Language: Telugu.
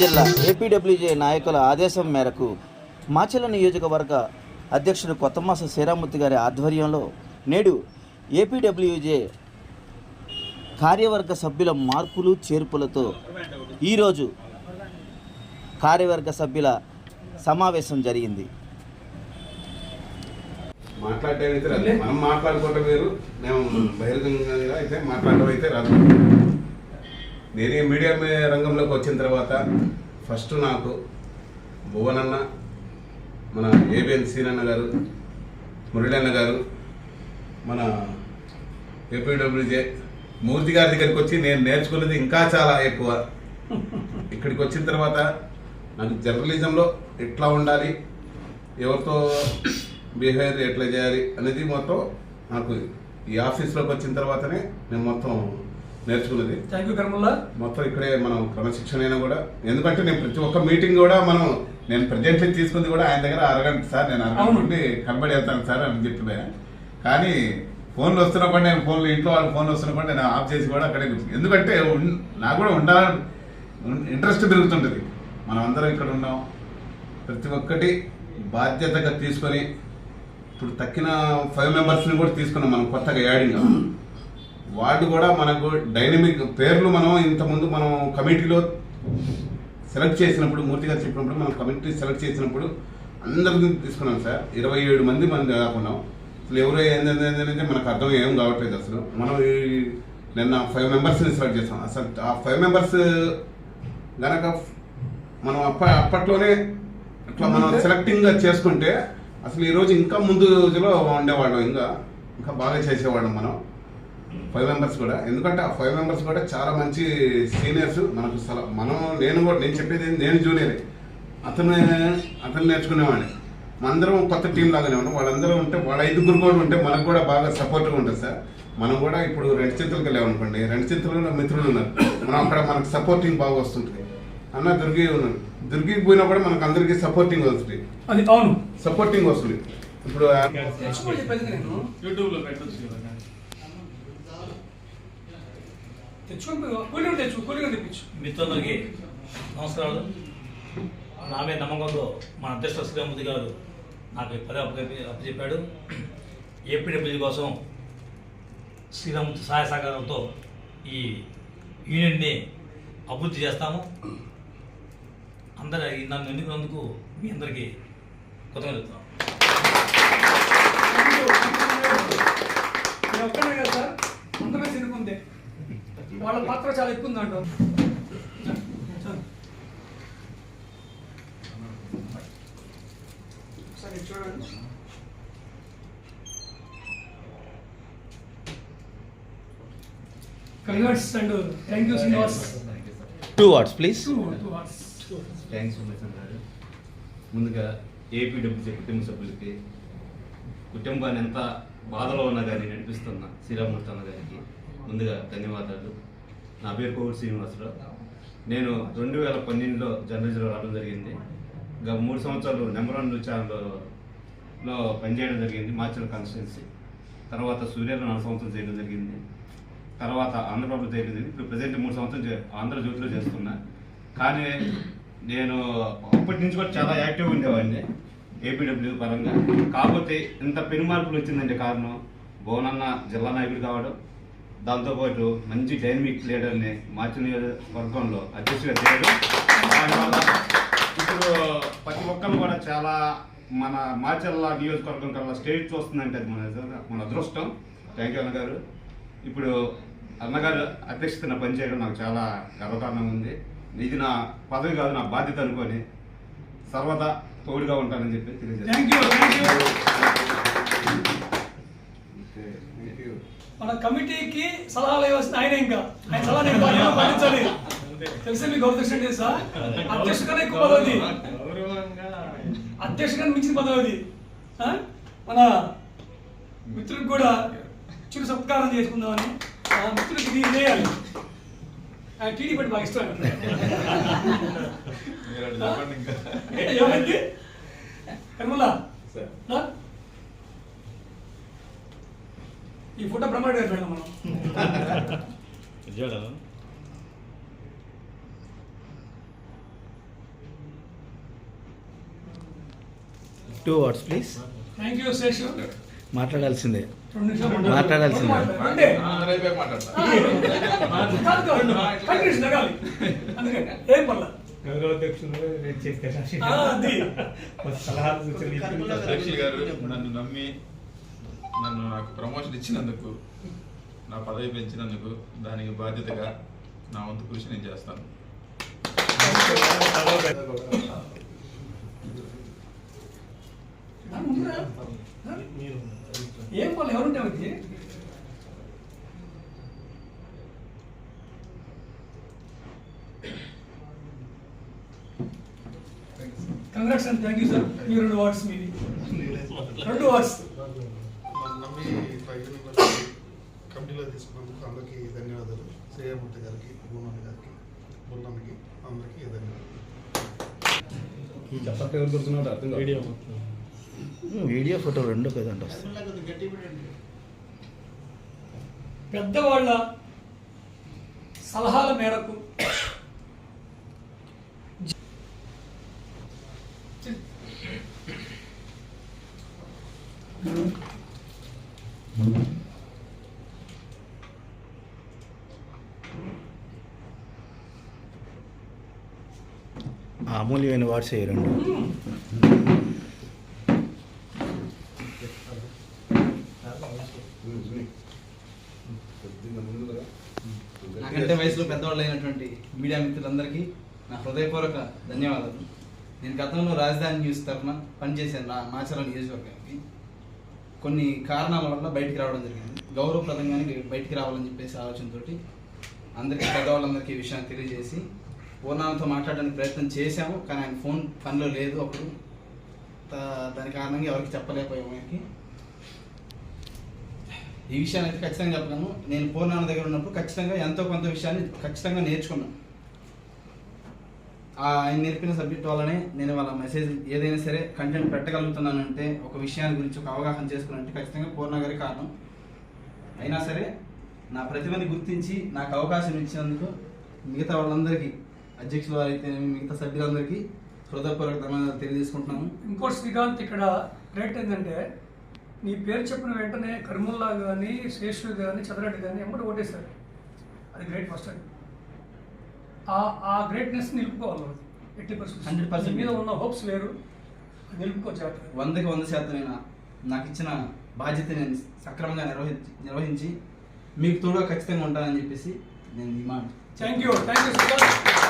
జిల్లా ఏపీడబ్ల్యూజే నాయకుల ఆదేశం మేరకు మాచెల నియోజకవర్గ అధ్యక్షుడు కొత్తమాస శ్రీరామూర్తి గారి ఆధ్వర్యంలో నేడు ఏపీడబ్ల్యూజే కార్యవర్గ సభ్యుల మార్పులు చేర్పులతో ఈరోజు కార్యవర్గ సభ్యుల సమావేశం జరిగింది. మాట్లాడటం అయితే మనం మాట్లాడుకోవటం వేరు. మేము బహిరంగంగా అయితే మాట్లాడటం అయితే రాదు. నేను ఈ మీడియా రంగంలోకి వచ్చిన తర్వాత ఫస్ట్ నాకు భువనన్న మన ఏబిఎన్ సీనన్న గారు మురళన్న గారు మన ఏపీడబ్ల్యూజే మూర్తి గారి దగ్గరికి వచ్చి నేను నేర్చుకున్నది ఇంకా చాలా ఎక్కువ. ఇక్కడికి వచ్చిన తర్వాత నాకు జర్నలిజంలో ఎట్లా ఉండాలి ఎవరితో బిహేవియర్ ఎట్లా చేయాలి అనేది మొత్తం నాకు ఈ ఆఫీస్లోకి వచ్చిన తర్వాతనే నేను మొత్తం నేర్చుకున్నది. థ్యాంక్ యూ కర్మల్లా మొత్తం ఇక్కడే మనం క్రమశిక్షణ అయినా కూడా. ఎందుకంటే నేను ప్రతి ఒక్క మీటింగ్ కూడా మనం నేను ప్రజెంట్ తీసుకుంది కూడా ఆయన దగ్గర అరగంట సార్ నేను అరగంట. నుండి కనబడి వెళ్తాను సార్ అని చెప్పిపోయా కానీ ఫోన్లు వస్తున్నప్పుడు నేను ఫోన్లు ఇంట్లో వాళ్ళ ఫోన్లు వస్తున్నప్పుడు నేను ఆఫ్ చేసి కూడా అక్కడే ఎందుకంటే నాకు కూడా ఉండాలని ఇంట్రెస్ట్ పెరుగుతుంటుంది. మనం అందరం ఇక్కడ ఉన్నాం. ప్రతి ఒక్కటి బాధ్యతగా తీసుకొని ఇప్పుడు తక్కిన ఫైవ్ మెంబర్స్ని కూడా తీసుకున్నాం మనం కొత్తగా యాడింగ్. వాళ్ళు కూడా మనకు డైనమిక్ పేర్లు మనం ఇంతకుముందు మనం కమిటీలో సెలెక్ట్ చేసినప్పుడు మూర్తిగా చెప్పినప్పుడు మనం కమిటీ సెలెక్ట్ చేసినప్పుడు అందరిని తీసుకున్నాం సార్. ఇరవై ఏడు మంది మంది కాకున్నాం అసలు ఎవరు అనేది మనకు అర్థం ఏం కావట్లేదు అసలు. మనం నిన్న ఫైవ్ మెంబర్స్ని సెలెక్ట్ చేసాం. అసలు ఆ ఫైవ్ మెంబర్స్ గనక మనం అప్ప అప్పట్లోనే ఇట్లా మనం సెలెక్టింగ్గా చేసుకుంటే అసలు ఈ రోజు ఇంకా ముందు రోజులో ఉండేవాళ్ళం. ఇంకా ఇంకా బాగా చేసేవాళ్ళం మనం. ఫైవ్ మెంబర్స్ కూడా. ఎందుకంటే ఆ ఫైవ్ మెంబర్స్ కూడా చాలా మంచి సీనియర్స్ మనకు సల మనం నేను కూడా నేను చెప్పేది నేను జూనియర్ అతను అతను నేర్చుకునేవాడిని. మనందరం కొత్త టీం లాగానే ఉన్నాం. వాళ్ళందరూ ఉంటే వాళ్ళ ఐదుగురు కూడా ఉంటే మనకు కూడా బాగా సపోర్ట్గా ఉంటుంది సార్. మనం కూడా ఇప్పుడు రెండు చేతులకు వెళ్ళామనుకోండి రెండు చేతుల్లో మిత్రులు ఉన్నారు. మనం అక్కడ మనకు సపోర్టింగ్ బాగా వస్తుంటుంది. అన్న దుర్గి ఉన్నారు దుర్గికి పోయినా కూడా మనకు అందరికీ సపోర్టింగ్ వస్తుంది. అది అవును. సపోర్టింగ్ వస్తుంది. ఇప్పుడు ఆ- తెచ్చుకోమని చెప్పేది నేను యూట్యూబ్లో పెట్టొచ్చు తెచ్చుకొని కూలింగ్ తెచ్చు కూలింగ్ తెప్పించు. మిత్రులకి నమస్కారాలు. నా మీద నమ్మకంతో మా అధ్యక్షుడు శ్రీరామూర్తి గారు నాకు ఈ పని అప్పచెప్పి అప్పచెప్పాడు. ఏపీడబ్ల్యూ కోసం శ్రీరామూర్తి సహాయ సహకారంతో ఈ యూనియన్ని అభివృద్ధి చేస్తాము. అందరి నన్ను ఎన్నుకున్నందుకు మీ అందరికీ కృతజ్ఞతలు నేను ఒక్కనే కదా సార్? తినుకుందే వాళ్ళ పాత్ర చాలా ఎక్కువ ఉంది అంటారు సరే చూడండి. Congrats and thank you Srinivas two words please thanks ఉమేశం గారు. ముందుగా ఏపీడబ్ల్యూసీ కుటుంబ సభ్యులకి కుటుంబాన్ని ఎంత బాధలో ఉన్నా కానీ నడిపిస్తున్న శ్రీరామూర్తి అన్న గారికి ముందుగా ధన్యవాదాలు. నా పేరు కోవిడ్ శ్రీనివాసరావు. నేను రెండు వేల పన్నెండులో జర్నలిజంలో రావడం జరిగింది. ఇంకా మూడు సంవత్సరాలు నెంబర్ వన్ ఛానల్లో పనిచేయడం జరిగింది మార్చల్ కాన్స్టిట్యున్సీ. తర్వాత సూర్యలో నాలుగు సంవత్సరం చేయడం జరిగింది. తర్వాత ఆంధ్రప్రభ చేయడం జరిగింది. ఇప్పుడు ప్రజెంట్ మూడు సంవత్సరం ఆంధ్ర ఆంధ్రజ్యోతిలో చేస్తున్నా. కానీ నేను అప్పటి నుంచి కూడా చాలా యాక్టివ్గా ఉండేవాడిని ఏపీడబ్ల్యూ పరంగా. కాకపోతే ఇంత పెనుమార్పులు వచ్చిందంటే కారణం భువనన్న జిల్లా నాయకుడు కావడం దాంతోపాటు మంచి డైనమిక్ లీడర్ని మార్చి నియోజకవర్గంలో అధ్యక్షుడిగా చేయడం దానివల్ల ఇప్పుడు ప్రతి ఒక్కరు కూడా చాలా మన మాచల్ల నియోజకవర్గం కల్లా స్టేజ్ చూస్తుందంటే అది మన మన అదృష్టం. థ్యాంక్ యూ అన్నగారు. ఇప్పుడు అన్నగారు అధ్యక్షతన పనిచేయడం నాకు చాలా గర్వకారణం ఉంది. ఇది నా పదవి కాదు నా బాధ్యత అనుకొని సర్వదా తోడుగా ఉంటానని చెప్పి తెలియజేస్తాను thank you thank you okay, thank you. మన కమిటీకి సలహాలు ఇవ్వాల్సిన ఆయన ఇంకా. ఆయన సలహా నేను పాటించాలి. తెలిసి మీకు గౌరవ తెలుసా? అధ్యక్ష కన్నా ఎక్కువ పదవి అధ్యక్ష కన్నా మించిన పదవి? మన మిత్రులకు కూడా చిరు సత్కారం చేసుకుందామని ఆ మిత్రులకి ఇది చేయాలి ఆయన టీడీపీ అంటే బాగా ఇష్టం ఏమైంది? కర్మలా? ఈ ఫోటో బ్రహ్మాండ మనం. Two words please thank you మాట్లాడాల్సిందే. మాట్లాడాల్సిందే. ఏం సలహాలు నన్ను నమ్మి నన్ను నాకు ప్రమోషన్ ఇచ్చినందుకు నా పదవి పెంచినందుకు దానికి బాధ్యతగా నా వంతు కృషి నేను చేస్తాను? ఏం congrats and thank you sir మీ రెండు వార్డ్స్ మీది రెండు వార్డ్స్ కమిటీలో తీసుకున్నందుకు అందరికీ ధన్యవాదాలు. శ్రీరామూర్తి గారికి భూమన్ గారికి బుల్లమ్మకి అందరికీ ధన్యవాదాలు. చెప్పండి ఎవరు గుర్తున్నాడు అర్థం వీడియో వీడియో ఫోటో రెండు కదండి పెద్దవాళ్ళ సలహాల మేరకు అమూల్యమైన వాట్స్ రెండు నాకంటే వయసులో పెద్దవాళ్ళు అయినటువంటి మీడియా మిత్రులందరికీ నా హృదయపూర్వక ధన్యవాదాలు. నేను గతంలో రాజధాని న్యూస్ తరఫున పనిచేశాను నా మాచరం నియోజకవర్గానికి కొన్ని కారణాల వల్ల బయటికి రావడం జరిగింది. గౌరవప్రదంగానే బయటికి రావాలని చెప్పేసి ఆలోచనతోటి అందరికీ పెద్దవాళ్ళందరికీ ఈ విషయాన్ని తెలియజేసి ఓనాలతో మాట్లాడడానికి ప్రయత్నం చేశాము కానీ ఆయన ఫోన్ పనిలో లేదు అప్పుడు. దాని కారణంగా ఎవరికి చెప్పలేకపోయాము ఆయనకి. ఈ విషయాన్ని అయితే ఖచ్చితంగా చెప్పగలను. నేను పూర్ణాన్న దగ్గర ఉన్నప్పుడు ఖచ్చితంగా ఎంతో కొంత విషయాన్ని ఖచ్చితంగా నేర్చుకున్నాను. ఆ ఆయన నేర్పిన సబ్జెక్ట్ వల్లనే నేను వాళ్ళ మెసేజ్ ఏదైనా సరే కంటెంట్ పెట్టగలుగుతున్నానంటే ఒక విషయాన్ని గురించి ఒక అవగాహన చేసుకున్నంటే ఖచ్చితంగా పూర్ణ గారి కారణం. అయినా సరే నా ప్రతిభని గుర్తించి నాకు అవకాశం ఇచ్చినందుకు మిగతా వాళ్ళందరికీ అధ్యక్షుల వారైతే మిగతా సభ్యులందరికీ హృదయపూర్వక ధన్యవాదాలు తెలియజేసుకుంటున్నాను ఇంకోటి శ్రీకాంత్ ఇక్కడ రేట్ ఏంటంటే నీ పేరు చెప్పిన వెంటనే కర్ముల్లా కానీ శేషు కానీ చదరెడ్డి కానీ ఎమ్మటి ఓటేశారు అది గ్రేట్ ఫస్ట్ అండి ఆ ఆ గ్రేట్నెస్ నిలుపుకోవాలి. ఎట్టి పరిస్థితి 100% మీద ఉన్న హోప్స్ వేరు. నిలుపుకో జాగ్రత్తగా. వందకి వంద శాతమైన నాకు ఇచ్చిన బాధ్యత నేను సక్రమంగా నిర్వహించి నిర్వహించి మీకు తోడుగా ఖచ్చితంగా ఉంటానని చెప్పేసి నేను మాట థ్యాంక్ యూ థ్యాంక్ యూ